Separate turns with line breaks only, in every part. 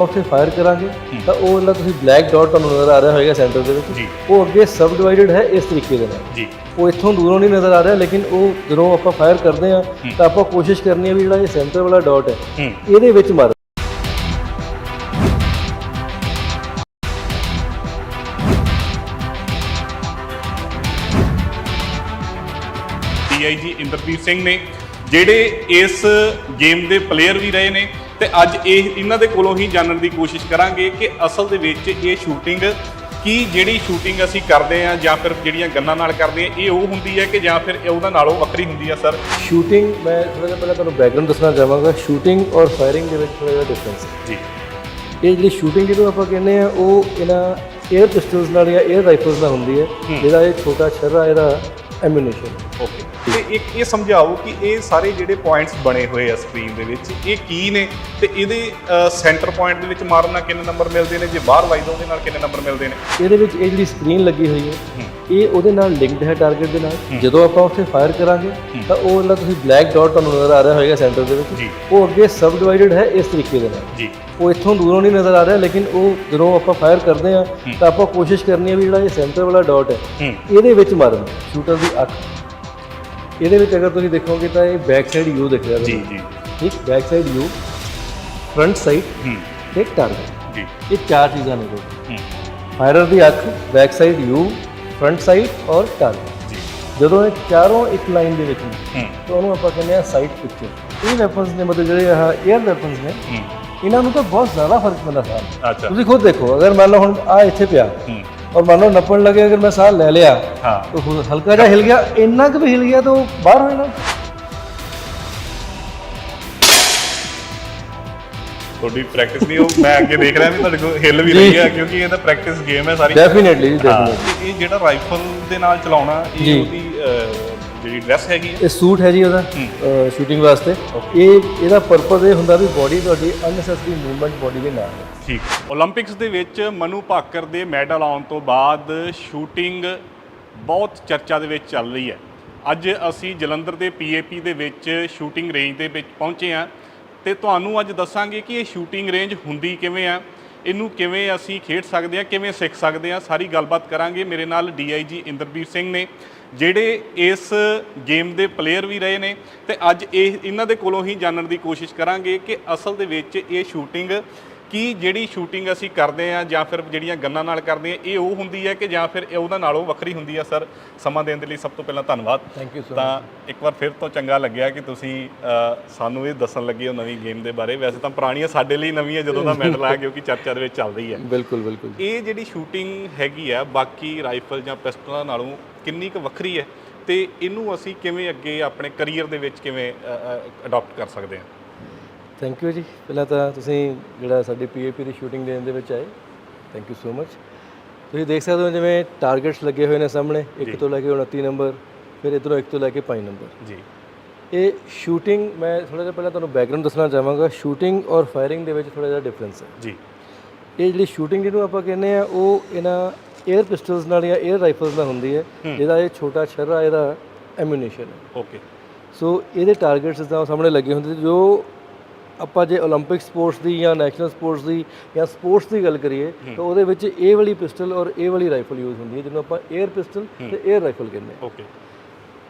ਉੱਥੇ ਫਾਇਰ ਕਰਾਂਗੇ ਤਾਂ ਉਹ ਜਿਹੜਾ ਤੁਸੀਂ ਬਲੈਕ ਡਾਟ ਤੁਹਾਨੂੰ ਨਜ਼ਰ ਆ ਰਿਹਾ ਹੋਏਗਾ ਸੈਂਟਰ ਦੇ ਵਿੱਚ। ਉਹ ਅੱਗੇ ਸਬ ਡਿਵਾਈਡਡ ਹੈ ਇਸ ਤਰੀਕੇ ਦੇ ਨਾਲ।
ਜੀ।
ਉਹ ਇੱਥੋਂ ਦੂਰੋਂ ਨਹੀਂ ਨਜ਼ਰ ਆ ਰਿਹਾ ਲੇਕਿਨ ਉਹ ਜਦੋਂ ਆਪਾਂ ਫਾਇਰ ਕਰਦੇ ਆ ਤਾਂ ਆਪਾਂ ਕੋਸ਼ਿਸ਼ ਕਰਨੀ ਹੈ ਵੀ ਜਿਹੜਾ ਇਹ ਸੈਂਟਰ ਵਾਲਾ ਡਾਟ ਹੈ
ਹੂੰ।
ਇਹਦੇ ਵਿੱਚ ਮਾਰ।
ਡੀਆਈਜੀ ਇੰਦਰਪ੍ਰੀਤ ਸਿੰਘ ਨੇ ਜਿਹੜੇ ਇਸ ਗੇਮ ਦੇ ਪਲੇਅਰ ਵੀ ਰਹੇ ਨੇ ਤੇ ਅੱਜ ਇਹ ਇਹਨਾਂ ਦੇ ਕੋਲੋਂ ਹੀ ਜਾਣਨ ਦੀ ਕੋਸ਼ਿਸ਼ ਕਰਾਂਗੇ ਕਿ ਅਸਲ ਦੇ ਵਿੱਚ ਇਹ ਸ਼ੂਟਿੰਗ ਕੀ ਜਿਹੜੀ ਸ਼ੂਟਿੰਗ ਅਸੀਂ ਕਰਦੇ ਆ ਜਾਂ ਫਿਰ ਜਿਹੜੀਆਂ ਗੰਨਾਂ ਨਾਲ ਕਰਦੇ ਆ ਇਹ ਉਹ ਹੁੰਦੀ ਹੈ ਕਿ ਜਾਂ ਫਿਰ ਉਹਦਾ ਨਾਲੋਂ ਵੱਖਰੀ ਹੁੰਦੀ ਆ ਸਰ?
ਸ਼ੂਟਿੰਗ ਮੈਂ ਥੋੜਾ ਜਿਹਾ ਪਹਿਲਾਂ ਤੁਹਾਨੂੰ ਬੈਕਗ੍ਰਾਉਂਡ ਦੱਸਣਾ ਚਾਹਾਂਗਾ। ਸ਼ੂਟਿੰਗ ਔਰ ਫਾਇਰਿੰਗ ਦੇ ਵਿੱਚ ਥੋੜਾ ਜਿਹਾ ਡਿਫਰੈਂਸ ਹੈ
ਜੀ।
ਇਹ ਜਿਹੜੀ ਸ਼ੂਟਿੰਗ ਜਿਹਨੂੰ ਆਪਾਂ ਕਹਿੰਦੇ ਆ ਉਹ ਇਹਨਾਂ 에ਅਰ ਪਿਸਟਲਸ ਨਾਲ ਜਾਂ 에ਅਰ ਰਾਈਫਲਸ ਨਾਲ ਹੁੰਦੀ ਹੈ। ਜਿਹਦਾ ਇਹ ਛੋਟਾ ਛਰਰਾ ਇਹਦਾ ਐਮੂਨੀਸ਼ਨ
ਓਕੇ ਤੇ ਇੱਕ ਇਹ ਸਮਝਾਓ ਕਿ ਇਹ ਸਾਰੇ ਜਿਹੜੇ ਪੁਆਇੰਟਸ ਬਣੇ ਹੋਏ ਆ ਸਕਰੀਨ ਦੇ ਵਿੱਚ ਇਹ ਕੀ ਨੇ? ਤੇ ਇਹਦੇ ਸੈਂਟਰ ਪੁਆਇੰਟ ਦੇ ਵਿੱਚ ਮਾਰਨ ਨਾਲ ਕਿੰਨੇ ਨੰਬਰ ਮਿਲਦੇ ਨੇ? ਜੇ ਬਾਹਰ ਵਾਈਦਾ ਉਹਦੇ ਨਾਲ ਕਿੰਨੇ ਨੰਬਰ ਮਿਲਦੇ ਨੇ?
ਇਹਦੇ ਵਿੱਚ ਇਹ ਜਿਹੜੀ ਸਕਰੀਨ ਲੱਗੀ ਹੋਈ ਹੈ ਇਹ ਉਹਦੇ ਨਾਲ ਲਿੰਕਡ ਹੈ ਟਾਰਗੇਟ ਦੇ ਨਾਲ। ਜਦੋਂ ਆਪਾਂ ਉੱਥੇ ਫਾਇਰ ਕਰਾਂਗੇ ਤਾਂ ਉਹ ਜਿਹੜਾ ਤੁਸੀਂ ਬਲੈਕ ਡਾਟ ਤੁਹਾਨੂੰ ਨਜ਼ਰ ਆ ਰਿਹਾ ਹੋਏਗਾ ਸੈਂਟਰ ਦੇ ਵਿੱਚ। ਉਹ ਅੱਗੇ ਸਬ ਡਿਵਾਈਡਡ ਹੈ ਇਸ ਤਰੀਕੇ ਦੇ ਨਾਲ।
ਜੀ।
ਉਹ ਇੱਥੋਂ ਦੂਰੋਂ ਨਹੀਂ ਨਜ਼ਰ ਆ ਰਿਹਾ ਲੇਕਿਨ ਉਹ ਜਦੋਂ ਆਪਾਂ ਫਾਇਰ ਕਰਦੇ ਆ ਤਾਂ ਆਪਾਂ ਕੋਸ਼ਿਸ਼ ਕਰਨੀ ਹੈ ਵੀ ਜਿਹੜਾ ਇਹ ਸੈਂਟਰ ਵਾਲਾ ਡਾਟ ਹੂੰ ਇਹਦੇ ਵਿੱਚ ਮਾਰਨ ਸ਼ੂਟਰ ਦੀ ਅੱਖ। ਇਹਦੇ ਵਿੱਚ ਅਗਰ ਤੁਸੀਂ ਦੇਖੋਗੇ ਤਾਂ ਇਹ ਬੈਕ ਸਾਈਡ ਯੂ ਦਿਖ ਰਿਹਾ
ਜੀ। ਜੀ।
ਠੀਕ? Back side you front side
ਹੂੰ।
ਤੇ ਟਾਰਗੇਟ
ਜੀ।
ਇਹ ਚਾਰ ਚੀਜ਼ਾਂ ਨੇ
ਹੂੰ।
ਫਾਇਰਰ ਦੀ ਅੱਖ back side you front side ਔਰ ਟਾਰਗੇਟ
ਜੀ।
ਜਦੋਂ ਇਹ ਚਾਰੋਂ ਇੱਕ ਲਾਈਨ ਦੇ ਵਿੱਚ ਨੇ
ਹੂੰ।
ਤਾਂ ਉਹਨੂੰ ਆਪਾਂ ਕਹਿੰਦੇ ਆ ਸਾਈਡ ਪਿਕਚਰ ਇਹ ਵੈਪਨਸ ਨੇ ਮਤਲਬ ਜਿਹੜੇ ਆਹ 에ਅਰ ਵੈਪਨਸ ਨੇ
ਹੂੰ।
ਇਹਨਾਂ ਨੂੰ ਤਾਂ ਬਹੁਤ ਜ਼ਿਆਦਾ ਫ਼ਰਕ ਪੈਂਦਾ ਸਾਹ
ਅੱਛਾ।
ਤੁਸੀਂ ਖੁਦ ਦੇਖੋ ਅਗਰ ਮੰਨ ਲਓ ਹੁਣ ਆ ਇੱਥੇ ਪਿਆ।
ਹੂੰ
ਔਰ ਮੰਨ ਲਓ ਨੱਪਣ ਲੱਗੇ ਅਗਰ ਮੈਂ ਸਾਹ ਲੈ ਲਿਆ
ਹਾਂ।
ਤਾਂ ਹੁ- ਹਲਕਾ ਜਿਹਾ ਹਿਲ ਗਿਆ ਇੰਨਾ ਕੁ ਵੀ ਹਿਲ ਗਿਆ ਤਾਂ ਉਹ ਬਾਹਰ ਹੋ ਜਾਣਾ।
ਤੁਹਾਡੀ ਪ੍ਰੈਕਟਿਸ ਨਹੀਂ ਉਹ ਮੈਂ ਅੱਗੇ ਦੇਖ ਰਿਹਾ ਵੀ ਤੁਹਾਡੇ ਕੋਲ ਹਿੱਲ ਵੀ ਰਹੀ ਹੈ ਕਿਉਂਕਿ ਇਹ ਤਾਂ ਪ੍ਰੈਕਟਿਸ ਗੇਮ ਹੈ ਸਾਰੀ।
ਡੈਫੀਨਿਟਲੀ ਡੈਫੀਨਿਟਲੀ
ਇਹ ਜਿਹੜਾ ਰਾਈਫਲ ਦੇ ਨਾਲ ਚਲਾਉਣਾ ਇਹ। ਉਹਦੀ ਜਿਹੜੀ ਡਰੈਸ ਹੈਗੀ
ਇਹ ਸੂਟ ਹੈ ਜੀ ਉਹਦਾ ਸ਼ੂਟਿੰਗ ਵਾਸਤੇ। ਇਹ ਇਹਦਾ ਪਰਪਸ ਇਹ ਹੁੰਦਾ ਵੀ ਬੋਡੀ ਤੁਹਾਡੀ ਅਨਸੈਸਰੀ ਮੂਵਮੈਂਟ ਬਾਡੀ ਦੇ ਨਾਲ।
ਠੀਕ। ਓਲੰਪਿਕਸ ਦੇ ਵਿੱਚ ਮਨੂ ਭਾਕਰ ਦੇ ਮੈਡਲ ਆਉਣ ਤੋਂ ਬਾਅਦ ਸ਼ੂਟਿੰਗ ਬਹੁਤ ਚਰਚਾ ਦੇ ਵਿੱਚ ਚੱਲ ਰਹੀ ਹੈ। ਅੱਜ ਅਸੀਂ ਜਲੰਧਰ ਦੇ ਪੀਏਪੀ ਦੇ ਵਿੱਚ ਸ਼ੂਟਿੰਗ ਰੇਂਜ ਦੇ ਵਿੱਚ ਪਹੁੰਚੇ ਹਾਂ ਤੇ ਤੁਹਾਨੂੰ ਅੱਜ ਦੱਸਾਂਗੇ ਕਿ ਇਹ ਸ਼ੂਟਿੰਗ ਰੇਂਜ ਹੁੰਦੀ ਕਿਵੇਂ ਆ। ਇਹਨੂੰ ਕਿਵੇਂ ਅਸੀਂ ਖੇਡ ਸਕਦੇ ਹਾਂ, ਕਿਵੇਂ ਸਿੱਖ ਸਕਦੇ ਹਾਂ, ਸਾਰੀ ਗੱਲਬਾਤ ਕਰਾਂਗੇ। ਮੇਰੇ ਨਾਲ ਡੀਆਈਜੀ ਇੰਦਰਬੀਰ ਸਿੰਘ ਨੇ, ਜਿਹੜੇ ਇਸ ਗੇਮ ਦੇ ਪਲੇਅਰ ਵੀ ਰਹੇ ਨੇ ਤੇ ਅੱਜ ਇਹ, ਇਹਨਾਂ ਦੇ ਕੋਲੋਂ ਹੀ ਜਾਣਨ ਦੀ ਕੋਸ਼ਿਸ਼ ਕਰਾਂਗੇ ਕਿ ਅਸਲ ਦੇ ਵਿੱਚ ਇਹ ਸ਼ੂਟਿੰਗ ਕੀ ਜਿਹੜੀ ਸ਼ੂਟਿੰਗ ਅਸੀਂ ਕਰਦੇ ਆ ਜਾਂ ਫਿਰ ਜਿਹੜੀਆਂ ਗੰਨਾਂ ਨਾਲ ਕਰਦੇ ਆ ਇਹ ਉਹ ਹੁੰਦੀ ਹੈ ਕਿ ਜਾਂ ਫਿਰ ਇਹ ਉਹਦਾ ਨਾਲੋਂ ਵੱਖਰੀ ਹੁੰਦੀ ਆ ਸਰ ਸਮਾਂ ਦੇਣ ਦੇ ਲਈ ਸਭ ਤੋਂ ਪਹਿਲਾਂ ਧੰਨਵਾਦ।
ਥੈਂਕ ਯੂ ਸੋ
ਤਾਂ ਇੱਕ ਵਾਰ ਫਿਰ ਤੋਂ ਚੰਗਾ ਲੱਗਿਆ ਕਿ ਤੁਸੀਂ ਸਾਨੂੰ ਇਹ ਦੱਸਣ ਲੱਗੇ ਹੋ ਨਵੀਂ ਗੇਮ ਦੇ ਬਾਰੇ। ਵੈਸੇ ਤਾਂ ਪੁਰਾਣੀਆਂ ਸਾਡੇ ਲਈ ਨਵੀਂ ਹੈ ਜਦੋਂ ਦਾ ਮੈਡਲ ਆਇਆ ਕਿਉਂਕਿ ਚਰਚਾ ਦੇ ਵਿੱਚ ਚੱਲ ਰਹੀ ਹੈ।
ਬਿਲਕੁਲ ਬਿਲਕੁਲ।
ਇਹ ਜਿਹੜੀ ਸ਼ੂਟਿੰਗ ਹੈਗੀ ਆ ਬਾਕੀ ਰਾਈਫਲ ਜਾਂ ਪਿਸਟਲਾਂ ਨਾਲੋਂ ਕਿੰਨੀ ਕੁ ਵੱਖਰੀ ਹੈ ਤੇ ਇਹਨੂੰ ਅਸੀਂ ਕਿਵੇਂ ਅੱਗੇ ਆਪਣੇ ਕੈਰੀਅਰ ਦੇ ਵਿੱਚ ਕਿਵੇਂ ਅਡਾਪਟ ਕਰ ਸਕਦੇ ਹਾਂ?
ਥੈਂਕ ਯੂ ਜੀ। ਪਹਿਲਾਂ ਤਾਂ ਤੁਸੀਂ ਜਿਹੜਾ ਸਾਡੀ ਪੀਏਪੀ ਦੀ ਸ਼ੂਟਿੰਗ ਦੇਣ ਦੇ ਵਿੱਚ ਆਏ। ਥੈਂਕ ਯੂ ਸੋ ਮਚ ਤੁਸੀਂ ਦੇਖ ਸਕਦੇ ਹੋ ਜਿਵੇਂ ਟਾਰਗੇਟਸ ਲੱਗੇ ਹੋਏ ਨੇ ਸਾਹਮਣੇ। 1 ਤੋਂ ਲੈ ਕੇ 29 ਨੰਬਰ ਫਿਰ ਇਧਰੋਂ 1 ਤੋਂ ਲੈ ਕੇ 5 ਨੰਬਰ
ਜੀ।
ਇਹ ਸ਼ੂਟਿੰਗ ਮੈਂ ਥੋੜਾ ਜਿਹਾ ਪਹਿਲਾਂ ਤੁਹਾਨੂੰ ਬੈਕਗ੍ਰਾਉਂਡ ਦੱਸਣਾ ਚਾਹਾਂਗਾ। ਸ਼ੂਟਿੰਗ ਔਰ ਫਾਇਰਿੰਗ ਦੇ ਵਿੱਚ ਥੋੜਾ ਜਿਹਾ ਡਿਫਰੈਂਸ ਹੈ।
ਜੀ।
ਇਹ ਜਿਹੜੀ ਸ਼ੂਟਿੰਗ ਜਿਹਨੂੰ ਆਪਾਂ ਕਹਿੰਦੇ ਆ ਉਹ ਇਹਨਾਂ 에ਅਰ ਪਿਸਟਲਸ ਨਾਲ ਜਾਂ 에ਅਰ ਰਾਈਫਲਸ ਨਾਲ ਹੁੰਦੀ ਹੈ। ਜਿਹਦਾ ਇਹ ਛੋਟਾ ਛਰਰਾ ਇਹਦਾ ਐਮੂਨੀਸ਼ਨ ਹੈ।
ਓਕੇ
ਸੋ ਇਹਦੇ ਟਾਰਗੇਟਸ ਤਾਂ ਸਾਹਮਣੇ ਲੱਗੇ ਹੁੰਦੇ ਜੋ ਆਪਾਂ ਜੇ 올림픽 ਸਪੋਰਟਸ ਦੀ ਜਾਂ ਨੈਸ਼ਨਲ ਸਪੋਰਟਸ ਦੀ ਜਾਂ ਸਪੋਰਟਸ ਦੀ ਗੱਲ ਕਰੀਏ ਤਾਂ ਉਹਦੇ ਵਿੱਚ ਇਹ ਵਾਲੀ ਪਿਸਟਲ ਔਰ ਇਹ ਵਾਲੀ ਰਾਈਫਲ ਯੂਜ਼ ਹੁੰਦੀ ਹੈ ਜਿਹਨੂੰ ਆਪਾਂ 에ਅਰ ਪਿਸਟਲ ਤੇ 에ਅਰ ਰਾਈਫਲ ਕਹਿੰਦੇ
ਆ
ਓਕੇ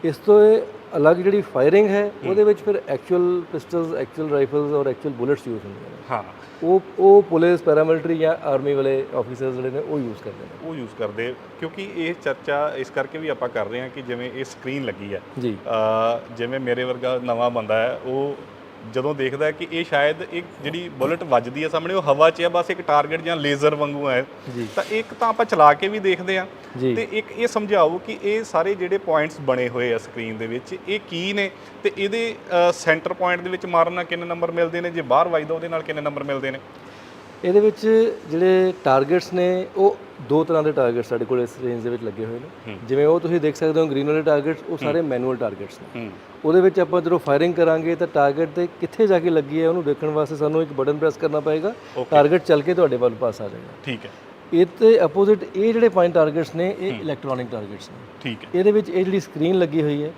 ਇਸ ਤੋਂ ਇਹ ਅਲੱਗ ਜਿਹੜੀ ਫਾਇਰਿੰਗ ਹੈ ਉਹਦੇ ਵਿੱਚ ਫਿਰ ਐਕਚੁਅਲ ਪਿਸਟਲਸ ਐਕਚੁਅਲ ਰਾਈਫਲਸ ਔਰ ਐਕਚੁਅਲ ਬੁਲੇਟਸ ਯੂਜ਼ ਹੁੰਦੀਆਂ ਨੇ।
ਹਾਂ।
ਉਹ ਉਹ ਪੁਲਿਸ ਪੈਰਾਮਿਲਟਰੀ ਜਾਂ ਆਰਮੀ ਵਾਲੇ ਆਫੀਸਰਸ ਜਿਹੜੇ ਨੇ ਉਹ ਯੂਜ਼ ਕਰਦੇ ਨੇ।
ਉਹ ਯੂਜ਼ ਕਰਦੇ ਕਿਉਂਕਿ ਇਹ ਚਰਚਾ ਇਸ ਕਰਕੇ ਵੀ ਆਪਾਂ ਕਰ ਰਹੇ ਹਾਂ ਕਿ ਜਿਵੇਂ ਇਹ ਸਕਰੀਨ ਲੱਗੀ ਹੈ।
ਜੀ।
ਜਿਵੇਂ ਮੇਰੇ ਵਰਗਾ ਨਵਾਂ ਬੰਦਾ ਹੈ ਉਹ ਜਦੋਂ ਦੇਖਦਾ ਕਿ ਇਹ ਸ਼ਾਇਦ ਇੱਕ ਜਿਹੜੀ ਬੁਲਟ ਵੱਜਦੀ ਹੈ ਸਾਹਮਣੇ ਉਹ ਹਵਾ 'ਚ ਹੈ ਬਸ ਇੱਕ ਟਾਰਗੇਟ ਜਾਂ ਲੇਜ਼ਰ ਵਾਂਗੂ ਹੈ। ਤਾਂ ਇੱਕ ਤਾਂ ਆਪਾਂ ਚਲਾ ਕੇ ਵੀ ਦੇਖਦੇ ਆ ਤੇ ਇੱਕ ਇਹ ਸਮਝਾਓ ਕਿ ਇਹ ਸਾਰੇ ਜਿਹੜੇ ਪੁਆਇੰਟਸ ਬਣੇ ਹੋਏ ਆ ਸਕਰੀਨ ਦੇ ਵਿੱਚ ਇਹ ਕੀ ਨੇ? ਤੇ ਇਹਦੇ ਸੈਂਟਰ ਪੁਆਇੰਟ ਦੇ ਵਿੱਚ ਮਾਰਨ ਨਾਲ ਕਿੰਨੇ ਨੰਬਰ ਮਿਲਦੇ ਨੇ? ਜੇ ਬਾਹਰ ਵੱਜਦਾ ਉਹਦੇ ਨਾਲ ਕਿੰਨੇ ਨੰਬਰ ਮਿਲਦੇ ਨੇ?
ਇਹਦੇ ਵਿੱਚ ਜਿਹੜੇ ਟਾਰਗੇਟਸ ਨੇ ਉਹ ਦੋ ਤਰ੍ਹਾਂ ਦੇ ਟਾਰਗੇਟ ਸਾਡੇ ਕੋਲ ਇਸ ਰੇਂਜ ਦੇ ਵਿੱਚ ਲੱਗੇ ਹੋਏ ਨੇ। ਜਿਵੇਂ ਉਹ ਤੁਸੀਂ ਦੇਖ ਸਕਦੇ ਹੋ ਗ੍ਰੀਨ ਵਾਲੇ ਟਾਰਗੇਟਸ ਉਹ ਸਾਰੇ ਮੈਨੂਅਲ ਟਾਰਗੇਟਸ ਨੇ। ਉਹਦੇ ਵਿੱਚ ਆਪਾਂ ਜਦੋਂ ਫਾਇਰਿੰਗ ਕਰਾਂਗੇ ਤਾਂ ਟਾਰਗੇਟ ਤੇ ਕਿੱਥੇ ਜਾ ਕੇ ਲੱਗੀ ਹੈ ਉਹਨੂੰ ਦੇਖਣ ਵਾਸਤੇ ਸਾਨੂੰ ਇੱਕ ਬਟਨ ਪ੍ਰੈਸ ਕਰਨਾ ਪਏਗਾ। ਟਾਰਗੇਟ ਚੱਲ ਕੇ ਤੁਹਾਡੇ ਵੱਲ ਪਾਸ ਆ ਜਾਏਗਾ।
ਠੀਕ ਹੈ।
ਇਹ ਤੇ ਆਪੋਜ਼ਿਟ ਇਹ ਜਿਹੜੇ ਪੰਜ ਟਾਰਗੇਟਸ ਨੇ ਇਹ ਇਲੈਕਟ੍ਰੋਨਿਕ ਟਾਰਗੇਟਸ ਨੇ।
ਠੀਕ ਹੈ।
ਇਹਦੇ ਵਿੱਚ ਇਹ ਜਿਹੜੀ ਸਕਰੀਨ ਲੱਗੀ ਹੋਈ ਹੈ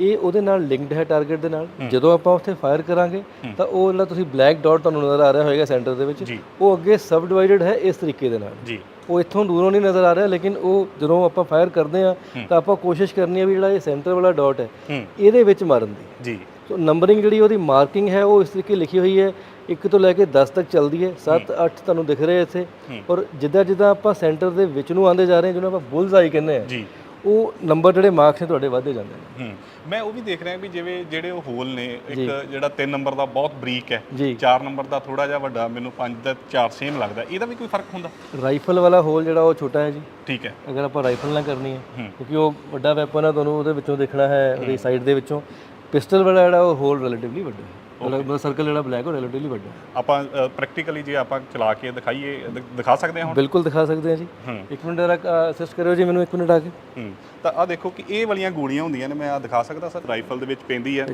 ਇਹ ਉਹਦੇ ਨਾਲ ਲਿੰਕਡ ਹੈ ਟਾਰਗੇਟ ਦੇ ਨਾਲ। ਜਦੋਂ ਆਪਾਂ ਉੱਥੇ ਫਾਇਰ ਕਰਾਂਗੇ ਤਾਂ ਉਹ ਜਿਹੜਾ ਤੁਸੀਂ ਬਲੈਕ ਡਾਟ ਤੁਹਾਨੂੰ ਨਜ਼ਰ ਆ ਰਿਹਾ ਹੋਏਗਾ ਸੈਂਟਰ ਦੇ ਵਿੱਚ। ਉਹ ਅੱਗੇ ਸਬ ਡਿਵਾਈਡਡ ਹੈ ਇਸ ਤਰੀਕੇ ਦੇ ਨਾਲ।
ਜੀ।
ਉਹ ਇੱਥੋਂ ਦੂਰੋਂ ਨਹੀਂ ਨਜ਼ਰ ਆ ਰਿਹਾ ਲੇਕਿਨ ਉਹ ਜਦੋਂ ਆਪਾਂ ਫਾਇਰ ਕਰਦੇ ਆ ਤਾਂ ਆਪਾਂ ਕੋਸ਼ਿਸ਼ ਕਰਨੀ ਹੈ ਵੀ ਜਿਹੜਾ ਇਹ ਸੈਂਟਰ ਵਾਲਾ ਡਾਟ ਹੂੰ ਇਹਦੇ ਵਿੱਚ ਮਾਰਨ ਦੀ।
ਜੀ।
ਸੋ ਨੰਬਰਿੰਗ ਜਿਹੜੀ ਉਹਦੀ ਮਾਰਕਿੰਗ ਹੈ ਉਹ ਇਸ ਤਰੀਕੇ ਲਿਖੀ ਹੋਈ ਹੈ 1 ਤੋਂ ਲੈ ਕੇ 10 ਤੱਕ ਚੱਲਦੀ ਹੈ। 7 8 ਤੁਹਾਨੂੰ ਦਿਖ ਰਹੇ ਇੱਥੇ। ਔਰ ਜਿੱਦਾਂ ਜਿੱਦਾਂ ਆਪਾਂ ਸੈਂਟਰ ਦੇ ਵਿੱਚ ਨੂੰ ਆਂਦੇ ਜਾ ਰਹੇ ਹਾਂ ਜਿਹਨੂੰ ਆਪਾਂ ਬੁਲਸ ਆਈ ਕਹਿੰਦੇ ਆ
ਜੀ।
ਉਹ ਨੰਬਰ ਜਿਹੜੇ ਮਾਰਕਸ ਨੇ ਤੁਹਾਡੇ ਵਧਦੇ ਜਾਂਦੇ ਨੇ।
ਮੈਂ ਉਹ ਵੀ ਦੇਖ ਰਿਹਾ ਵੀ ਜਿਵੇਂ ਜਿਹੜੇ ਉਹ ਹੋਲ ਨੇ ਇੱਕ ਜਿਹੜਾ 3 ਨੰਬਰ ਦਾ ਬਹੁਤ ਬਰੀਕ ਹੈ
ਜੀ।
4 ਨੰਬਰ ਦਾ ਥੋੜਾ ਜਿਹਾ ਵੱਡਾ ਮੈਨੂੰ 5 ਦਾ 4 ਸੇਮ ਲੱਗਦਾ। ਇਹਦਾ ਵੀ ਕੋਈ ਫ਼ਰਕ ਹੁੰਦਾ?
ਰਾਈਫਲ ਵਾਲਾ ਹੋਲ ਜਿਹੜਾ ਉਹ ਛੋਟਾ ਹੈ ਜੀ।
ਠੀਕ ਹੈ।
ਅਗਰ ਆਪਾਂ ਰਾਈਫਲ ਨਾਲ ਕਰਨੀ ਹੈ
ਹੂੰ।
ਕਿਉਂਕਿ ਉਹ ਵੱਡਾ ਵੈਪਨ ਹੈ ਤੁਹਾਨੂੰ ਉਹਦੇ ਵਿੱਚੋਂ ਦੇਖਣਾ ਹੈ ਉਹਦੀ ਸਾਈਡ ਦੇ ਵਿੱਚੋਂ। ਪਿਸਟਲ ਵਾਲਾ ਜਿਹੜਾ ਉਹ ਹੋਲ ਰਿਲੇਟਿਵਲੀ ਵੱਡਾ ਹੈ। ਮਤਲਬ ਸਰਕਲ ਜਿਹੜਾ ਬਲੈਕ ਉਹ ਰਿਲੇਟਿਵਲੀ ਵੱਡਾ। ਹੈ
ਆਪਾਂ ਪ੍ਰੈਕਟੀਕਲੀ ਜੇ ਆਪਾਂ ਚਲਾ ਕੇ ਦਿਖਾਈਏ ਦਿਖਾ ਸਕਦੇ ਹਾਂ ਹੁਣ?
ਬਿਲਕੁਲ ਦਿਖਾ ਸਕਦੇ ਹਾਂ ਜੀ।
ਹੂੰ।
ਇੱਕ ਮਿੰਟ ਜਰਾ ਅਸਿਸਟ ਕਰਿਓ ਜੀ ਮੈਨੂੰ ਇੱਕ ਮਿੰਟ ਆ ਕੇ।
ਹੂੰ। ਤਾਂ ਆ ਦੇਖੋ ਕਿ ਇਹ ਵਾਲੀਆਂ ਗੋਲੀਆਂ ਹੁੰਦੀਆਂ ਨੇ ਮੈਂ ਆ ਦਿਖਾ ਸਕਦਾ ਸਰ? ਰਾਈਫਲ ਦੇ ਵਿੱਚ ਪੈਂਦੀ ਹੈ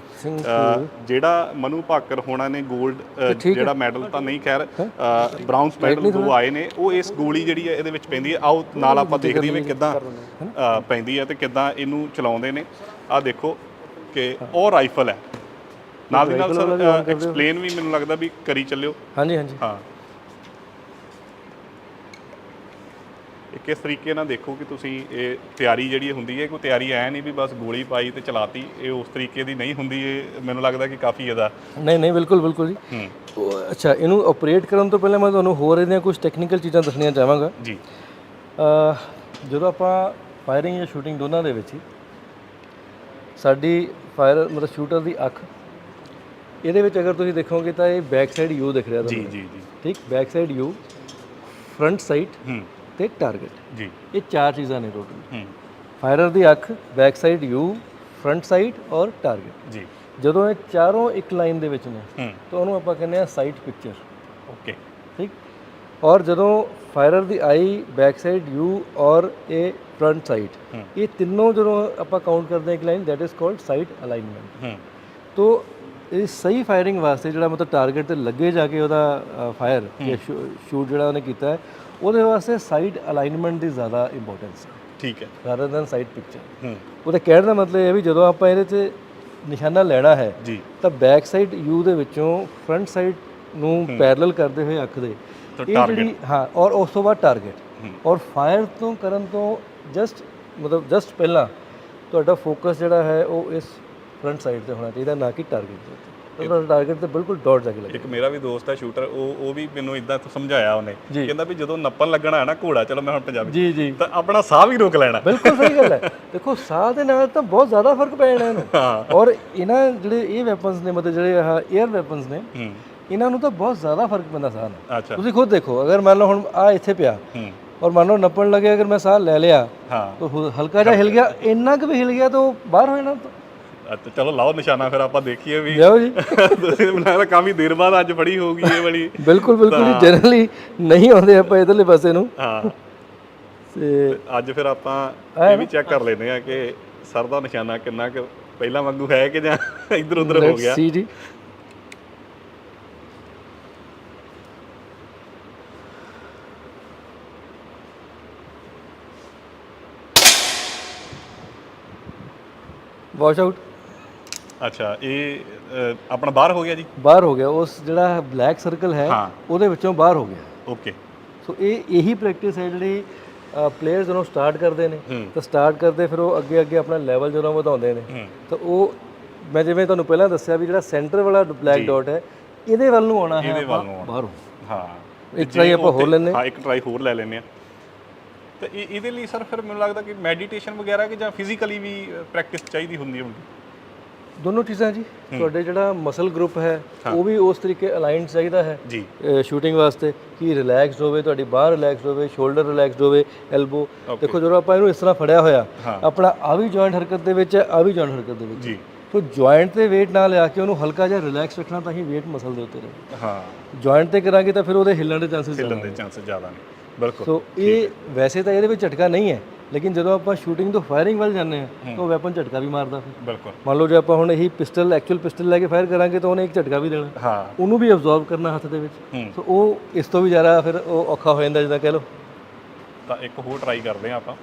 ਜਿਹੜਾ ਮਨੂ ਭਾਕਰ ਹੋਣਾ ਨੇ 골ਡ ਜਿਹੜਾ ਮੈਡਲ ਤਾਂ ਨਹੀਂ ਖੈਰ ਬ੍ਰਾਊਨਸ ਮੈਡਲ ਦੋ ਆਏ ਨੇ ਉਹ ਇਸ ਗੋਲੀ ਜਿਹੜੀ ਹੈ ਇਹਦੇ ਵਿੱਚ ਪੈਂਦੀ ਹੈ ਆਓ ਨਾਲ ਆਪਾਂ ਦੇਖਦੇ ਹਾਂ ਕਿੱਦਾਂ ਪੈਂਦੀ ਹੈ ਤੇ ਕਿੱਦਾਂ ਇਹਨੂੰ ਚਲਾਉਂਦੇ ਨੇ। ਆ ਦੇਖੋ ਕਿ ਉਹ ਰਾਈਫਲ ਹੈ। ਨਾਲ ਦੀ ਨਾਲ ਸਰ ਐਕਸਪਲੇਨ ਵੀ ਮੈਨੂੰ ਲੱਗਦਾ ਵੀ ਕਰੀ ਚੱਲਿਓ।
ਹਾਂਜੀ ਹਾਂਜੀ।
ਹਾਂ। ਇਹ ਕਿਸ ਤਰੀਕੇ ਨਾਲ ਦੇਖੋ ਕਿ ਤੁਸੀਂ ਇਹ ਤਿਆਰੀ ਜਿਹੜੀ ਹੁੰਦੀ ਹੈ ਕੋਈ ਤਿਆਰੀ ਐ ਨਹੀਂ ਵੀ ਬਸ ਗੋਲੀ ਪਾਈ ਤੇ ਚਲਾਤੀ ਇਹ ਉਸ ਤਰੀਕੇ ਦੀ ਨਹੀਂ ਹੁੰਦੀ ਇਹ ਮੈਨੂੰ ਲੱਗਦਾ ਕਿ ਕਾਫੀ ਇਹਦਾ
ਨਹੀਂ ਨਹੀਂ ਬਿਲਕੁਲ ਬਿਲਕੁਲ ਜੀ। ਅੱਛਾ ਇਹਨੂੰ ਆਪਰੇਟ ਕਰਨ ਤੋਂ ਪਹਿਲਾਂ ਮੈਂ ਤੁਹਾਨੂੰ ਹੋਰ ਇਹਦੀਆਂ ਕੁਝ ਟੈਕਨੀਕਲ ਚੀਜ਼ਾਂ ਦੱਸਣੀਆਂ ਚਾਹਾਂਗਾ।
ਜੀ।
ਜਦੋਂ ਆਪਾਂ ਫਾਇਰਿੰਗ ਜਾਂ ਸ਼ੂਟਿੰਗ ਦੋਨਾਂ ਦੇ ਵਿੱਚ ਹੀ ਸਾਡੀ ਫਾਇਰ ਮਤਲਬ ਸ਼ੂਟਰ ਦੀ ਅੱਖ ਇਹਦੇ ਵਿੱਚ ਅਗਰ ਤੁਸੀਂ ਦੇਖੋਗੇ ਤਾਂ ਇਹ ਬੈਕ ਸਾਈਡ ਯੂ ਦਿਖ ਰਿਹਾ
ਜੀ
ਤੁਹਾਨੂੰ।
ਜੀ ਜੀ।
ਠੀਕ? Back side you front side
ਹੂੰ।
ਤੇ ਟਾਰਗੇਟ
ਜੀ।
ਇਹ ਚਾਰ ਚੀਜ਼ਾਂ ਨੇ ਟੋਟਲ
ਹੂੰ।
ਫਾਇਰਰ ਦੀ ਅੱਖ back side you front side ਔਰ ਟਾਰਗੇਟ
ਜੀ।
ਜਦੋਂ ਇਹ ਚਾਰੋਂ ਇੱਕ ਲਾਈਨ ਦੇ ਵਿੱਚ ਨੇ ਤਾਂ ਉਹਨੂੰ ਆਪਾਂ ਕਹਿੰਦੇ ਆ ਸਾਈਟ ਪਿਕਚਰ
ਓਕੇ
ਠੀਕ? ਔਰ ਜਦੋਂ ਫਾਇਰਰ ਦੀ ਆਈ ਬੈਕ ਸਾਈਡ ਯੂ ਔਰ ਇਹ ਫਰੰਟ ਸਾਈਡ। ਇਹ ਤਿੰਨੋਂ ਜਦੋਂ ਆਪਾਂ ਕਾਊਂਟ ਕਰਦੇ ਹਾਂ ਇੱਕ line that is called sight alignment
ਹੂੰ।
ਤੋ ਇਹ ਸਹੀ ਫਾਇਰਿੰਗ ਵਾਸਤੇ ਜਿਹੜਾ ਮਤਲਬ ਟਾਰਗੇਟ ਤੇ ਲੱਗੇ ਜਾ ਕੇ ਉਹਦਾ ਫਾਇਰ ਜਾਂ ਸ਼ੂਟ ਜਿਹੜਾ ਉਹਨੇ ਕੀਤਾ ਹੈ ਉਹਦੇ ਵਾਸਤੇ ਸਾਈਡ ਅਲਾਈਨਮੈਂਟ ਦੀ ਜ਼ਿਆਦਾ ਇੰਪੋਰਟੈਂਸ ਹੈ।
ਠੀਕ ਹੈ।
ਰਾਦਰ ਦੈਨ ਸਾਈਡ ਪਿਕਚਰ
ਹੂੰ।
ਉਹਦੇ ਕਹਿਣ ਦਾ ਮਤਲਬ ਇਹ ਵੀ ਜਦੋਂ ਆਪਾਂ ਇਹਦੇ ਤੇ ਨਿਸ਼ਾਨਾ ਲੈਣਾ ਹੈ
ਜੀ।
ਤਾਂ ਬੈਕ ਸਾਈਡ ਯੂ ਦੇ ਵਿੱਚੋਂ ਫਰੰਟ ਸਾਈਡ ਨੂੰ ਪੈਰਲਲ ਕਰਦੇ ਹੋਏ ਅੱਖ ਦੇ
ਤਾਂ
ਜਿਹੜੀ ਹਾਂ ਔਰ ਉਸ ਤੋਂ ਬਾਅਦ ਟਾਰਗੇਟ ਔਰ ਫਾਇਰ ਤੋਂ ਕਰਨ ਤੋਂ ਜਸਟ ਮਤਲਬ ਜਸਟ ਪਹਿਲਾਂ ਤੁਹਾਡਾ ਫੋਕਸ ਜਿਹੜਾ ਹੈ ਉਹ ਇਸ ਫਰੰਟ ਸਾਈਡ ਤੇ ਹੋਣਾ ਚਾਹੀਦਾ ਨਾ ਕਿ ਟਾਰਗੇਟ ਦੇ ਉੱਤੇ ਤੁਹਾਡਾ ਟਾਰਗੇਟ ਤੇ ਬਿਲਕੁਲ ਡਾਟ ਜਾ ਕੇ ਲੱਗੇ
ਇੱਕ ਮੇਰਾ ਵੀ ਦੋਸਤ ਹੈ ਸ਼ੂਟਰ ਉਹ ਉਹ ਵੀ ਮੈਨੂੰ ਇਦਾਂ ਸਮਝਾਇਆ ਉਹਨੇ। ਕਹਿੰਦਾ ਵੀ ਜਦੋਂ ਨੱਪਣ ਲੱਗਣਾ ਹੈ ਨਾ ਘੋੜਾ ਚਲੋ ਮੈਂ ਹੁਣ ਪੰਜਾਬੀ
ਜੀ ਜੀ।
ਤਾਂ ਆਪਣਾ ਸਾਹ ਵੀ ਰੋਕ ਲੈਣਾ।
ਬਿਲਕੁਲ ਸਹੀ ਗੱਲ ਹੈ। ਦੇਖੋ ਸਾਹ ਦੇ ਨਾਲ ਤਾਂ ਬਹੁਤ ਜ਼ਿਆਦਾ ਫ਼ਰਕ ਪੈ ਜਾਣਾ ਇਹਨੂੰ।
ਹਾਂ।
ਔਰ ਇਹਨਾਂ ਜਿਹੜੇ ਇਹ ਵੈਪਨਸ ਨੇ ਮਤਲਬ ਜਿਹੜੇ ਆਹ 에ਅਰ ਵੈਪਨਸ ਨੇ ਇਹਨਾਂ ਨੂੰ ਤਾਂ ਬਹੁਤ ਜ਼ਿਆਦਾ ਫ਼ਰਕ ਪੈਂਦਾ ਸਾਹ ਨਾਲ। ਤੁਸੀਂ ਖੁਦ ਦੇਖੋ ਅਗਰ ਮੰਨ ਲਓ ਹੁਣ ਆ ਇੱਥੇ ਪਿਆ ਔਰ ਮੰਨ ਲਓ ਨੱਪਣ ਲੱਗੇ ਅਗਰ ਮੈਂ ਸਾਹ ਲੈ ਲਿਆ
ਹਾਂ।
ਤਾਂ ਹਲਕਾ ਜਿਹਾ ਹਿਲ ਗਿਆ ਇੰਨਾ ਕੁ ਵੀ ਹਿਲ ਗਿਆ ਤਾਂ ਬਾਹਰ ਹੋ ਜਾਣਾ।
ਅੱਛਾ ਚਲੋ ਲਾਓ ਨਿਸ਼ਾਨਾ ਫਿਰ ਆਪਾਂ ਦੇਖੀਏ ਵੀ
ਜਾਓ ਜੀ।
ਤੁਸੀਂ ਲੱਗਦਾ ਕਾਫੀ ਦੇਰ ਬਾਅਦ ਅੱਜ ਫੜੀ ਹੋਊਗੀ ਇਹ ਵਾਲੀ।
ਬਿਲਕੁਲ ਬਿਲਕੁਲ ਜੀ ਜਨਰਲੀ ਨਹੀਂ ਆਉਂਦੇ ਆਪਾਂ ਇਧਰਲੇ ਪਾਸੇ ਨੂੰ।
ਹਾਂ।
ਤੇ
ਅੱਜ ਫਿਰ ਆਪਾਂ ਇਹ ਵੀ ਚੈੱਕ ਕਰ ਲੈਂਦੇ ਆ ਕਿ ਸਰ ਦਾ ਨਿਸ਼ਾਨਾ ਕਿੰਨਾ ਕੁ ਪਹਿਲਾਂ ਵਾਂਗੂ ਹੈ ਕਿ ਜਾਂ ਇੱਧਰ ਉੱਧਰ ਹੋ ਗਿਆ।
ਸੀ ਜੀ। ਵਾਸ਼ ਆਊਟ
ਅੱਛਾ ਇਹ ਅ, ਆਪਣਾ ਬਾਹਰ ਹੋ ਗਿਆ ਜੀ?
ਬਾਹਰ ਹੋ ਗਿਆ ਉਸ ਜਿਹੜਾ ਬਲੈਕ ਸਰਕਲ ਹੈ
ਹਾਂ।
ਉਹਦੇ ਵਿੱਚੋਂ ਬਾਹਰ ਹੋ ਗਿਆ।
ਓਕੇ।
ਸੋ ਇਹ ਇਹੀ ਪ੍ਰੈਕਟਿਸ ਹੈ ਜਿਹੜੀ ਪਲੇਅਰਸ ਜਦੋਂ ਸਟਾਰਟ ਕਰਦੇ ਨੇ
ਹੂੰ।
ਤਾਂ ਸਟਾਰਟ ਕਰਦੇ ਫਿਰ ਉਹ ਅੱਗੇ ਅੱਗੇ ਆਪਣਾ ਲੈਵਲ ਜਦੋਂ ਵਧਾਉਂਦੇ ਨੇ
ਹੂੰ।
ਤਾਂ ਉਹ ਮੈਂ ਜਿਵੇਂ ਤੁਹਾਨੂੰ ਪਹਿਲਾਂ ਦੱਸਿਆ ਵੀ ਜਿਹੜਾ ਸੈਂਟਰ ਵਾਲਾ ਬਲੈਕ ਡਾਟ ਹੈ ਇਹਦੇ ਵੱਲ ਨੂੰ ਆਉਣਾ ਹੈ
ਇਹਦੇ ਵੱਲ
ਆਪਾਂ
ਨੂੰ ਆਉਣਾ।
ਬਾਹਰੋਂ।
ਹਾਂ।
ਇੱਕ try ਆਪਾਂ ਹੋਰ ਲੈਂਦੇ।
ਹਾਂ ਇੱਕ ਟਰਾਈ ਹੋਰ ਲੈ ਲੈਂਦੇ ਆ ਤੇ ਇਹ ਇਹਦੇ ਲਈ ਸਰ ਫਿਰ ਮੈਨੂੰ ਲੱਗਦਾ ਕਿ ਮੈਡੀਟੇਸ਼ਨ ਵਗੈਰਾ ਕਿ ਜਾਂ ਫਿਜ਼ੀਕਲੀ ਵੀ ਪ੍ਰੈਕਟਿਸ ਚਾਹੀਦੀ ਹੁੰਦੀ ਹੋਣੀ
ਦੋਨੋਂ ਚੀਜ਼ਾਂ ਜੀ। ਤੁਹਾਡੇ ਜਿਹੜਾ ਮਸਲ ਗਰੁੱਪ ਹੈ ਉਹ ਵੀ ਉਸ ਤਰੀਕੇ ਅਲਾਈਨਡ ਚਾਹੀਦਾ ਹੈ।
ਜੀ।
ਸ਼ੂਟਿੰਗ ਵਾਸਤੇ ਕਿ ਰਿਲੈਕਸਡ ਹੋਵੇ ਤੁਹਾਡੀ ਬਾਹ ਰਿਲੈਕਸਡ ਹੋਵੇ ਸ਼ੋਲਡਰ ਰਿਲੈਕਸਡ ਹੋਵੇ ਐਲਬੋ ਦੇਖੋ ਜਦੋਂ ਆਪਾਂ ਇਹਨੂੰ ਇਸ ਤਰ੍ਹਾਂ ਫੜਿਆ ਹੋਇਆ। ਆਪਣਾ ਆ ਵੀ ਜੁਆਇੰਟ ਹਰਕਤ ਦੇ ਵਿੱਚ ਆ ਵੀ ਜੁਆਇੰਟ ਹਰਕਤ ਦੇ ਵਿੱਚ
ਜੀ।
ਸੋ ਜੁਆਇੰਟ ਤੇ weight ਨਾਲ ਲਿਆ ਕੇ ਉਹਨੂੰ ਹਲਕਾ ਜਿਹਾ ਰਿਲੈਕਸ ਰੱਖਣਾ ਤਾਂ ਹੀ weight ਮਸਲ ਦੇ ਉੱਤੇ ਰਹੇ।
ਹਾਂ।
ਜੁਆਇੰਟ ਤੇ ਕਰਾਂਗੇ ਤਾਂ ਫਿਰ ਉਹਦੇ ਹਿੱਲਣ ਦੇ ਚਾਂਸਸ
ਹਿੱਲਣ ਦੇ ਚਾਂਸਸ ਜ਼ਿਆਦਾ ਨੇ। ਬਿਲਕੁਲ।
ਸੋ ਇਹ ਵੈਸੇ ਤਾਂ ਇਹਦੇ ਵਿੱਚ ਝਟਕਾ ਨਹੀਂ ਹੈ ਲੇਕਿਨ ਜਦੋਂ ਆਪਾਂ ਸ਼ੂਟਿੰਗ ਤੋਂ ਫਾਇਰਿੰਗ ਵੱਲ ਜਾਂਦੇ ਹਾਂ ਤਾਂ ਉਹ ਵੈਪਨ ਝਟਕਾ ਵੀ ਮਾਰਦਾ। ਫਿਰ
ਬਿਲਕੁਲ।
ਮੰਨ ਲਓ ਜੇ ਆਪਾਂ ਹੁਣ ਇਹੀ ਪਿਸਟਲ ਐਕਚੁਅਲ ਪਿਸਟਲ ਲੈ ਕੇ ਫਾਇਰ ਕਰਾਂਗੇ ਤਾਂ ਉਹਨੇ ਇੱਕ ਝਟਕਾ ਵੀ ਦੇਣਾ।
ਹਾਂ।
ਉਹਨੂੰ ਵੀ ਅਬਜ਼ੌਰਬ ਕਰਨਾ ਹੱਥ ਦੇ ਵਿੱਚ। ਸੋ ਉਹ ਇਸ ਤੋਂ ਵੀ ਜ਼ਿਆਦਾ ਫਿਰ ਉਹ ਔਖਾ ਹੋ ਜਾਂਦਾ ਜਿੱਦਾਂ ਕਹਿ ਲਓ।
ਤਾਂ ਇੱਕ ਹੋਰ ਟਰਾਈ ਕਰਦੇ ਹਾਂ ਆਪਾਂ।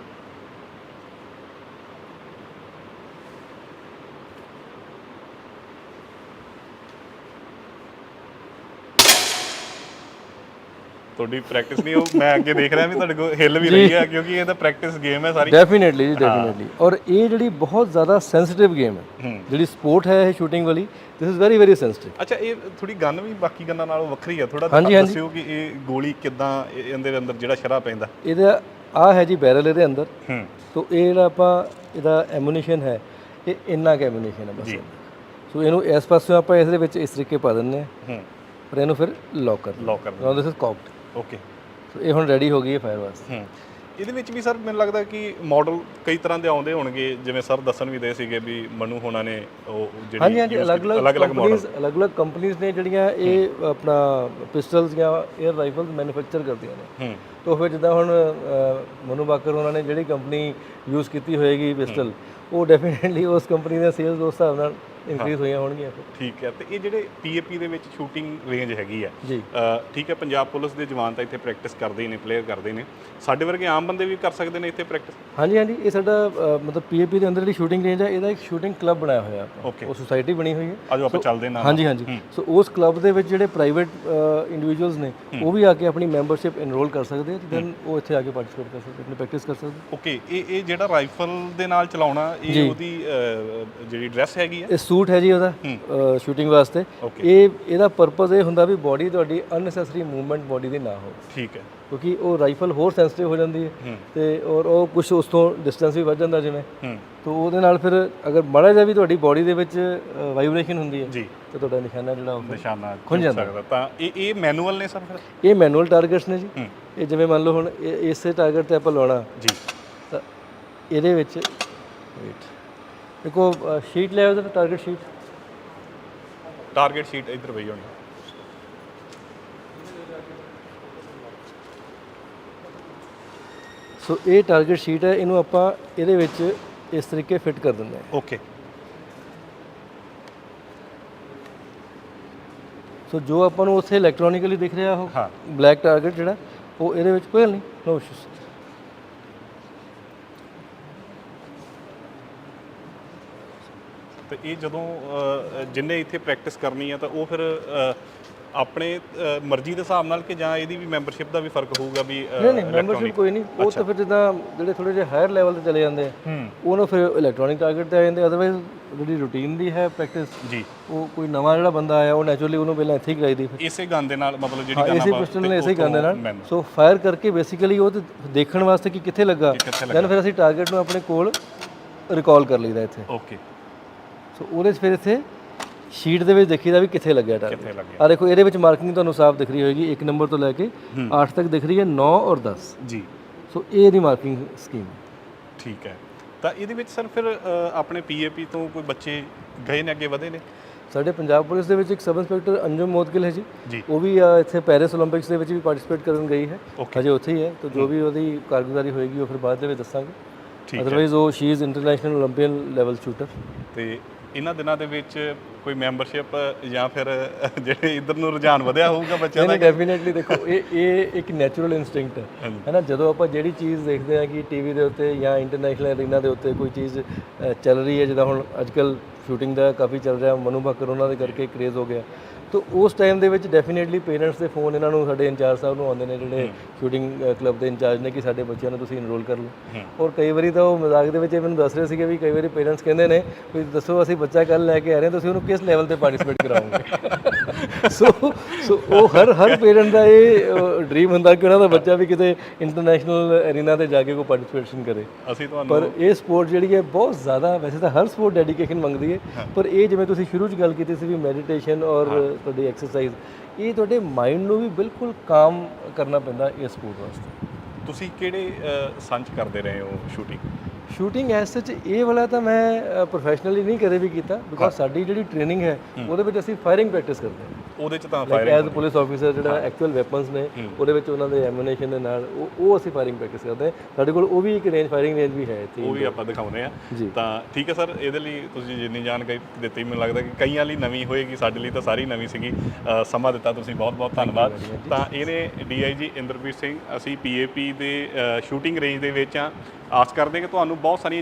ਤੁਹਾਡੀ ਪ੍ਰੈਕਟਿਸ ਨਹੀਂ ਉਹ ਮੈਂ ਅੱਗੇ ਦੇਖ ਰਿਹਾ ਵੀ ਤੁਹਾਡੇ ਕੋਲ ਹਿੱਲ ਵੀ ਰਹੀ ਹੈ ਕਿਉਂਕਿ ਇਹ ਤਾਂ ਪ੍ਰੈਕਟਿਸ ਗੇਮ ਹੈ ਸਾਰੀ।
ਡੈਫੀਨਿਟਲੀ ਜੀ ਡੈਫੀਨਿਟਲੀ ਔਰ ਇਹ ਜਿਹੜੀ ਬਹੁਤ ਜ਼ਿਆਦਾ ਸੈਂਸਿਟਿਵ ਗੇਮ ਹੈ ਜਿਹੜੀ ਸਪੋਰਟ ਹੈ ਇਹ ਸ਼ੂਟਿੰਗ ਵਾਲੀ this is very very sensitive
ਅੱਛਾ ਇਹ ਥੋੜੀ ਗਨ ਵੀ ਬਾਕੀ ਗੰਨਾਂ ਨਾਲੋਂ ਵੱਖਰੀ ਹੈ ਥੋੜਾ। ਦੱਸਿਓ ਕਿ ਇਹ ਗੋਲੀ ਕਿਦਾਂ ਇਹਦੇ ਅੰਦਰ ਜਿਹੜਾ ਸ਼ਰਾ ਪੈਂਦਾ।
ਇਹਦਾ ਆ ਹੈ ਜੀ ਬੈਰਲ ਇਹਦੇ ਅੰਦਰ।
ਹੂੰ।
ਸੋ ਇਹ ਜਿਹੜਾ ਆਪਾਂ ਇਹਦਾ ਐਮੂਨੀਸ਼ਨ ਹੈ ਇਹ ਇੰਨਾ ਕੁ ਐਮੂਨੀਸ਼ਨ ਹੈ ਬਸ। ਸੋ ਇਹਨੂੰ ਇਸ ਪਾਸੇ ਆਪਾਂ ਇਸ ਦੇ ਵਿੱਚ ਇਸ ਤਰੀਕੇ ਪਾ ਦਿੰਦੇ ਹਾਂ। ਪਰ ਇਹਨੂੰ ਫਿਰ ਲੌਕ ਕਰ
ਲੌਕ ਕਰ
ਨਾਓ ਦਿਸ ਇਜ਼ ਕੌਕਡ
ਓਕੇ
ਸੋ ਇਹ ਹੁਣ ਰੈਡੀ ਹੋ ਗਈ ਹੈ ਫਾਇਰ ਵਾਸਤੇ
ਹੂੰ। ਇਹਦੇ ਵਿੱਚ ਵੀ ਸਰ ਮੈਨੂੰ ਲੱਗਦਾ ਕਿ ਮਾਡਲ ਕਈ ਤਰ੍ਹਾਂ ਦੇ ਆਉਂਦੇ ਹੋਣਗੇ ਜਿਵੇਂ ਸਰ ਦੱਸਣ ਵੀ ਦੇ ਸੀਗੇ ਵੀ ਮਨੂ ਹੋਣਾ ਨੇ ਉਹ ਜਿਹੜੀ
ਹਾਂਜੀ ਹਾਂਜੀ
use
ਅਲੱਗ-ਅਲੱਗ ਕੰਪਨੀਆਂ ਅਲੱਗ-ਅਲੱਗ ਕੰਪਨੀਆਂ ਨੇ ਜਿਹੜੀਆਂ ਇਹ ਆਪਣਾ ਪਿਸਟਲਸ ਜਾਂ 에ਅਰ ਰਾਈਫਲਸ ਮੈਨੂਫੈਕਚਰ ਕਰਦੀਆਂ ਨੇ।
ਹੂੰ।
ਤੋਂ ਫਿਰ ਜਿੱਦਾਂ ਹੁਣ ਮਨੂ ਬਾਕਰ ਉਹਨਾਂ ਨੇ ਜਿਹੜੀ ਕੰਪਨੀ ਯੂਜ਼ ਕੀਤੀ ਹੋਏਗੀ ਪਿਸਟਲ ਉਹ ਡੈਫੀਨਿਟਲੀ ਉਸ ਕੰਪਨੀ ਦੇ ਸੇਲਸ ਉਸ ਹਿਸਾਬ ਨਾਲ ਇਨਕਰੀਜ਼ ਹੋਈਆਂ ਹੋਣਗੀਆਂ।
ਠੀਕ ਹੈ ਤੇ ਇਹ ਜਿਹੜੇ ਪੀਏਪੀ ਦੇ ਵਿੱਚ ਸ਼ੂਟਿੰਗ ਰੇਂਜ ਹੈਗੀ ਆ ਠੀਕ ਹੈ ਪੰਜਾਬ ਪੁਲਿਸ ਦੇ ਜਵਾਨ ਤਾਂ ਇੱਥੇ ਪ੍ਰੈਕਟਿਸ ਕਰਦੇ ਹੀ ਨੇ ਪਲੇਅਰ ਕਰਦੇ ਨੇ। ਸਾਡੇ ਵਰਗੇ ਆਮ ਬੰਦੇ ਵੀ ਕਰ ਸਕਦੇ ਨੇ ਇੱਥੇ ਪ੍ਰੈਕਟਿਸ
ਹਾਂਜੀ ਹਾਂਜੀ ਇਹ ਸਾਡਾ ਮਤਲਬ ਪੀਏਪੀ ਦੇ ਅੰਦਰ ਜਿਹੜੀ ਸ਼ੂਟਿੰਗ ਰੇਂਜ ਹੈ ਇਹਦਾ ਇੱਕ ਸ਼ੂਟਿੰਗ ਕਲੱਬ ਬਣਾਇਆ ਹੋਇਆ ਆਪਾਂ। ਉਹ ਸੁਸਾਇਟੀ ਬਣੀ ਹੋਈ ਹੈ।
ਆਜੋ ਆਪਾਂ ਚੱਲਦੇ ਨਾਲ।
ਹਾਂਜੀ ਹਾਂਜੀ। ਸੋ ਉਸ ਕਲੱਬ ਦੇ ਵਿੱਚ ਜਿਹੜੇ ਪ੍ਰਾਈਵੇਟ ਇੰਡੀਵਿਜੂਅਲਸ ਨੇ ਉਹ ਵੀ ਆ ਕੇ ਆਪਣੀ ਮੈਂਬਰਸ਼ਿਪ ਐਨਰੋਲ ਕਰ ਸਕਦੇ ਆ ਦੈਨ ਉਹ ਇੱਥੇ ਆ ਕੇ ਪਾਰਟਿਸਿਪੇਟ ਕਰ ਸਕਦੇ ਆਪਣੀ ਪ੍ਰੈਕਟਿਸ ਕਰ ਸਕਦੇ
ਓਕੇ ਇਹ ਇਹ ਜਿਹੜਾ ਰਾਈਫਲ ਦੇ ਨਾਲ ਚਲਾਉਣਾ ਇਹ ਉਹਦੀ ਜਿਹੜੀ ਡਰੈਸ ਹੈਗੀ ਆ?
ਇਹ ਸੂਟ ਹੈ ਜੀ ਉਹਦਾ ਸ਼ੂਟਿੰਗ ਵਾਸਤੇ. ਇਹ ਇਹਦਾ ਪਰਪਸ ਇਹ ਹੁੰਦਾ ਵੀ ਬਾਡੀ ਤੁਹਾਡੀ ਅਨਨੈਸੈਸਰੀ ਮੂਵਮੈਂਟ ਬਾਡੀ ਦੀ ਨਾ ਹੋਵੇ।
ਠੀਕ ਹੈ।
ਕਿਉਂਕਿ ਉਹ ਰਾਈਫਲ ਹੋਰ ਸੈਂਸਿਟਿਵ ਹੋ ਜਾਂਦੀ ਹੈ ਤੇ ਔਰ ਉਹ ਕੁਝ ਉਸ ਤੋਂ ਡਿਸਟੈਂਸ ਵੀ ਵੱਧ ਜਾਂਦਾ ਜਿਵੇਂ।
ਹੂੰ।
ਤਾਂ ਉਹਦੇ ਨਾਲ ਫਿਰ ਅਗਰ ਮਾੜਾ ਜਿਹਾ ਵੀ ਤੁਹਾਡੀ ਬਾਡੀ ਦੇ ਵਿੱਚ ਵਾਈਬ੍ਰੇਸ਼ਨ ਹੁੰਦੀ ਹੈ
ਜੀ।
ਤਾਂ ਤੁਹਾਡਾ ਨਿਸ਼ਾਨਾ ਜਿਹੜਾ ਉਹ
ਨਿਸ਼ਾਨਾ
ਖੁੰਝ ਜਾਂਦਾ।
ਤਾਂ ਇਹ ਇਹ ਮੈਨੂਅਲ ਨੇ ਸਰ ਫਿਰ?
ਇਹ ਮੈਨੂਅਲ ਟਾਰਗੇਟਸ ਨੇ ਜੀ।
ਹੂੰ।
ਇਹ ਜਿਵੇਂ ਮੰਨ ਲਓ ਹੁਣ ਇਸੇ ਟਾਰਗੇਟ ਤੇ ਆਪਾਂ ਲਾਉਣਾ।
ਜੀ।
ਤਾਂ ਇਹਦੇ ਵਿੱਚ ਵੇਟ ਦੇਖੋ ਸ਼ੀਟ ਲੈ ਆਓ ਟਾਰਗੇਟ ਸ਼ੀਟ
ਟਾਰਗੇਟ ਸ਼ੀਟ ਇੱਧਰ ਪਈ ਹੋਣੀ।
ਸੋ ਇਹ ਟਾਰਗੇਟ ਸ਼ੀਟ ਹੈ ਇਹਨੂੰ ਆਪਾਂ ਇਹਦੇ ਵਿੱਚ ਇਸ ਤਰੀਕੇ ਫਿੱਟ ਕਰ ਦਿੰਦੇ ਹਾਂ।
ਓਕੇ
ਸੋ ਜੋ ਆਪਾਂ ਨੂੰ ਉੱਥੇ ਇਲੈਕਟ੍ਰੋਨਿਕਲੀ ਦਿਖ ਰਿਹਾ ਉਹ
ਹਾਂ।
ਬਲੈਕ ਟਾਰਗੇਟ ਜਿਹੜਾ ਉਹ ਇਹਦੇ ਵਿੱਚ ਕੋਈ ਨਹੀਂ। ਨੋ ਇਸ਼ੂਸ
ਤੇ ਇਹ ਜਦੋਂ ਜਿੰਨੇ ਇੱਥੇ ਪ੍ਰੈਕਟਿਸ ਕਰਨੀ ਹੈ ਤਾਂ ਉਹ ਫਿਰ ਆਪਣੇ ਮਰਜ਼ੀ ਦੇ ਹਿਸਾਬ ਨਾਲ ਕਿ ਜਾਂ ਇਹਦੀ ਵੀ ਮੈਂਬਰਸ਼ਿਪ ਦਾ ਵੀ ਫ਼ਰਕ ਹੋਊਗਾ ਵੀ
ਨਹੀਂ ਨਹੀਂ ਮੈਂਬਰਸ਼ਿਪ ਕੋਈ ਨਹੀਂ। ਉਹ ਤਾਂ ਫਿਰ ਜਿੱਦਾਂ ਜਿਹੜੇ ਥੋੜੇ ਜਿਹੇ ਹਾਇਰ ਲੈਵਲ ਤੇ ਚਲੇ ਜਾਂਦੇ ਆ ਉਹਨੂੰ ਫਿਰ ਇਲੈਕਟ੍ਰੋਨਿਕ ਟਾਰਗੇਟ ਤੇ ਆ ਜਾਂਦੇ ਅਦਰਵਾਈਜ਼ ਜਿਹੜੀ ਰੂਟੀਨ ਦੀ ਹੈ ਪ੍ਰੈਕਟਿਸ
ਜੀ।
ਉਹ ਕੋਈ ਨਵਾਂ ਜਿਹੜਾ ਬੰਦਾ ਆਇਆ ਉਹ ਨੈਚੁਰਲੀ ਉਹਨੂੰ ਪਹਿਲਾਂ ਇੱਥੇ ਹੀ ਕਰਾਈ ਦੀ ਫਿਰ।
ਇਸੇ ਗਨ ਦੇ ਨਾਲ ਮਤਲਬ ਜਿਹੜੀ ਗਨ
ਇਸੇ
ਆਪਾਂ
ਪਿਸਟਲ ਨੇ ਇਸੇ ਕਰਨ ਦੇ ਨਾਲ। ਸੋ ਫਾਇਰ ਕਰਕੇ ਬੇਸਿਕਲੀ ਉਹ ਦੇਖਣ ਵਾਸਤੇ ਕਿ ਕਿੱਥੇ ਲੱਗਾ। ਦੈਨ ਫਿਰ ਅਸੀਂ ਟਾਰਗੇਟ ਨੂੰ ਆਪਣੇ ਕੋਲ ਰਿਕਾਲ ਕਰ ਲਈਦਾ ਇੱਥੇ।
ਓਕੇ
ਸੋ ਉਹਦੇ ਫਿਰ ਇੱਥੇ ਸ਼ੀਟ ਦੇ ਵਿੱਚ ਦੇਖੀਦਾ ਵੀ ਕਿੱਥੇ ਲੱਗਿਆ ਟਾਰਗੇਟ ਆ ਦੇਖੋ ਇਹਦੇ ਵਿੱਚ ਮਾਰਕਿੰਗ ਤੁਹਾਨੂੰ ਸਾਫ਼ ਦਿਖ ਰਹੀ ਹੋਏਗੀ 1 ਨੰਬਰ ਤੋਂ ਲੈ ਕੇ 8 ਤੱਕ ਦਿਖ ਰਹੀ ਹੈ 9 ਔਰ 10
ਜੀ।
ਸੋ ਇਹ ਦੀ ਮਾਰਕਿੰਗ ਸਕੀਮ
ਠੀਕ ਹੈ। ਤਾਂ ਇਹਦੇ ਵਿੱਚ ਸਰ ਫਿਰ ਆਪਣੇ ਪੀਏਪੀ ਤੋਂ ਕੋਈ ਬੱਚੇ ਗਏ ਨੇ ਅੱਗੇ ਵਧੇ ਨੇ?
ਸਾਡੇ ਪੰਜਾਬ ਪੁਲਿਸ ਦੇ ਵਿੱਚ ਇੱਕ ਸਬ ਇੰਸਪੈਕਟਰ ਅੰਜਮ ਮੋਦਗਿਲ ਹੈ ਜੀ। ਉਹ ਵੀ ਇੱਥੇ ਪੈਰਿਸ 올림픽ਸ ਦੇ ਵਿੱਚ ਵੀ ਪਾਰਟਿਸਿਪੇਟ ਕਰਨ ਗਈ ਹੈ। ਅਜੇ ਉੱਥੇ ਹੀ ਹੈ। ਤਾਂ ਜੋ ਵੀ ਉਹਦੀ ਕਾਰਗੁਜ਼ਾਰੀ ਹੋਏਗੀ ਉਹ ਫਿਰ ਬਾਅਦ ਦੇ ਵਿੱਚ ਦੱਸਾਂਗੇ।
ਠੀਕ ਹੈ।
ਅਦਰਵਾਈਜ਼ ਉਹ she is international 올림픽 level shooter
ਤੇ ਇਹਨਾਂ ਦਿਨਾਂ ਦੇ ਵਿੱਚ ਕੋਈ ਮੈਂਬਰਸ਼ਿਪ ਜਾਂ ਫਿਰ ਜਿਹੜੇ ਇਧਰ ਨੂੰ ਰੁਝਾਨ ਵਧਿਆ ਹੋਊਗਾ ਬੱਚਿਆਂ ਦਾ
ਨਹੀਂ ਡੈਫੀਨਿਟਲੀ ਦੇਖੋ ਇਹ ਇਹ ਇੱਕ ਨੈਚੁਰਲ ਇਨਸਟਿੰਕਟ ਹੈ। ਨਾ ਜਦੋਂ ਆਪਾਂ ਜਿਹੜੀ ਚੀਜ਼ ਦੇਖਦੇ ਹਾਂ ਕਿ ਟੀਵੀ ਦੇ ਉੱਤੇ ਜਾਂ ਇੰਟਰਨੈਸ਼ਨਲ ਅਰੀਨਾ ਦੇ ਉੱਤੇ ਕੋਈ ਚੀਜ਼ ਚੱਲ ਰਹੀ ਹੈ ਜਿੱਦਾਂ ਹੁਣ ਅੱਜਕੱਲ ਸ਼ੂਟਿੰਗ ਦਾ ਕਾਫੀ ਚੱਲ ਰਿਹਾ ਮਨੂ ਬਾਕਰ ਉਹਨਾਂ ਦੇ ਕਰਕੇ ਕ੍ਰੇਜ਼ ਹੋ ਗਿਆ। ਤਾਂ ਉਸ ਟਾਈਮ ਦੇ ਵਿੱਚ ਡੈਫੀਨਿਟਲੀ ਪੇਰੈਂਟਸ ਦੇ ਫੋਨ ਇਹਨਾਂ ਨੂੰ ਸਾਡੇ ਇੰਚਾਰਜ ਸਾਹਿਬ ਨੂੰ ਆਉਂਦੇ ਨੇ ਜਿਹੜੇ ਸ਼ੂਟਿੰਗ ਕਲੱਬ ਦੇ ਇੰਚਾਰਜ ਨੇ ਕਿ ਸਾਡੇ ਬੱਚਿਆਂ ਨੂੰ ਤੁਸੀਂ ਇਨਰੋਲ ਕਰ ਲਓ। ਔਰ ਕਈ ਵਾਰੀ ਤਾਂ ਉਹ ਮਜ਼ਾਕ ਦੇ ਵਿੱਚ ਇਹ ਮੈਨੂੰ ਦੱਸ ਰਹੇ ਸੀਗੇ ਵੀ ਕਈ ਵਾਰੀ ਪੇਰੈਂਟਸ ਕਹਿੰਦੇ ਨੇ ਵੀ ਦੱਸੋ ਅਸੀਂ ਬੱਚਾ ਕੱਲ ਲੈ ਕੇ ਆ ਰਹੇ ਹਾਂ ਤੁਸੀਂ ਉਹਨੂੰ ਕਿਸ ਲੈਵਲ ਤੇ ਪਾਰਟਿਸਿਪੇਟ ਕਰਾਓਗੇ? ਸੋ ਸੋ ਉਹ ਹਰ ਹਰ ਪੇਰੈਂਟ ਦਾ ਇਹ ਡ੍ਰੀਮ ਹੁੰਦਾ ਕਿ ਉਹਨਾਂ ਦਾ ਬੱਚਾ ਵੀ ਕਿਤੇ ਇੰਟਰਨੈਸ਼ਨਲ ਐਰੀਨਾ ਤੇ ਜਾ ਕੇ ਕੋਈ ਪਾਰਟਿਸਿਪੇਸ਼ਨ ਕਰੇ।
ਅਸੀਂ ਤੁਹਾਨੂੰ
ਪਰ ਇਹ ਸਪੋਰਟ ਜਿਹੜੀ ਹੈ ਬਹੁਤ ਜ਼ਿਆਦਾ ਵੈਸੇ ਤਾਂ ਹਰ ਸਪੋਰਟ ਡੈਡੀਕੇਸ਼ਨ ਮੰਗਦੀ ਹੈ ਪਰ ਇਹ ਜਿਵੇਂ ਤੁਸੀਂ ਸ਼ੁਰੂ 'ਚ ਗੱਲ ਕੀਤੀ ਸੀ ਵੀ ਮੈਡੀਟੇਸ਼ਨ ਔਰ ਤੁਹਾਡੀ ਐਕਸਰਸਾਈਜ਼ ਇਹ ਤੁਹਾਡੇ ਮਾਈਂਡ ਨੂੰ ਵੀ ਬਿਲਕੁਲ ਕਾਮ ਕਰਨਾ ਪੈਂਦਾ ਇਸ ਸਪੋਰਟ ਵਾਸਤੇ।
ਤੁਸੀਂ ਕਿਹੜੇ ਅ, ਸੰਚ ਕਰਦੇ ਰਹੇ ਹੋ ਸ਼ੂਟਿੰਗ
ਸ਼ੂਟਿੰਗ ਐਸ ਸੱਚ ਇਹ ਵਾਲਾ ਤਾਂ ਮੈਂ ਪ੍ਰੋਫੈਸ਼ਨਲੀ ਨਹੀਂ ਕਦੇ ਵੀ ਕੀਤਾ ਬਿਕੋਜ਼ ਸਾਡੀ ਜਿਹੜੀ ਟ੍ਰੇਨਿੰਗ ਹੈ ਉਹਦੇ ਵਿੱਚ ਅਸੀਂ ਫਾਇਰਿੰਗ ਪ੍ਰੈਕਟਿਸ ਕਰਦੇ ਹਾਂ।
ਉਹਦੇ ਚ ਤਾਂ ਫਾਇਰਿੰਗ
ਐਜ਼ ਪੁਲਿਸ ਆਫੀਸਰ ਜਿਹੜਾ ਐਕਚੁਅਲ ਵੈਪਨਸ ਨੇ ਉਹਦੇ ਵਿੱਚ ਉਹਨਾਂ ਦੇ ਐਮੂਨੇਸ਼ਨ ਦੇ ਨਾਲ ਉਹ ਉਹ ਅਸੀਂ ਫਾਇਰਿੰਗ ਪ੍ਰੈਕਟਿਸ ਕਰਦੇ ਹਾਂ। ਸਾਡੇ ਕੋਲ ਉਹ ਵੀ ਇੱਕ ਰੇਂਜ ਫਾਇਰਿੰਗ ਰੇਂਜ ਵੀ ਹੈ ਇੱਥੇ।
ਉਹ ਵੀ ਆਪਾਂ ਦਿਖਾਉਂਦੇ ਆ। ਤਾਂ ਠੀਕ ਹੈ ਸਰ ਇਹਦੇ ਲਈ ਤੁਸੀਂ ਜਿੰਨੀ ਜਾਣਕਾਰੀ ਦਿੱਤੀ ਮੈਨੂੰ ਲੱਗਦਾ ਕਿ ਕਈਆਂ ਲਈ ਨਵੀਂ ਹੋਏਗੀ ਸਾਡੇ ਲਈ ਤਾਂ ਸਾਰੀ ਨਵੀਂ ਸੀਗੀ। ਸਮਾਂ ਦਿੱਤਾ ਤੁਸੀਂ ਬਹੁਤ ਬਹੁਤ ਧੰਨਵਾਦ। ਤਾਂ ਇਹਨੇ ਡੀਆਈਜੀ ਇੰਦਰਪ੍ਰੀਤ ਸਿੰਘ ਅਸੀਂ ਪੀਏਪੀ ਦੇ ਸ਼ੂਟਿੰਗ ਰੇਂਜ ਦੇ ਵਿੱਚ ਆ ਆਸ ਕਰਦੇ ਕਿ ਤੁਹਾਨੂੰ ਬਹੁਤ ਸਾਰੀਆਂ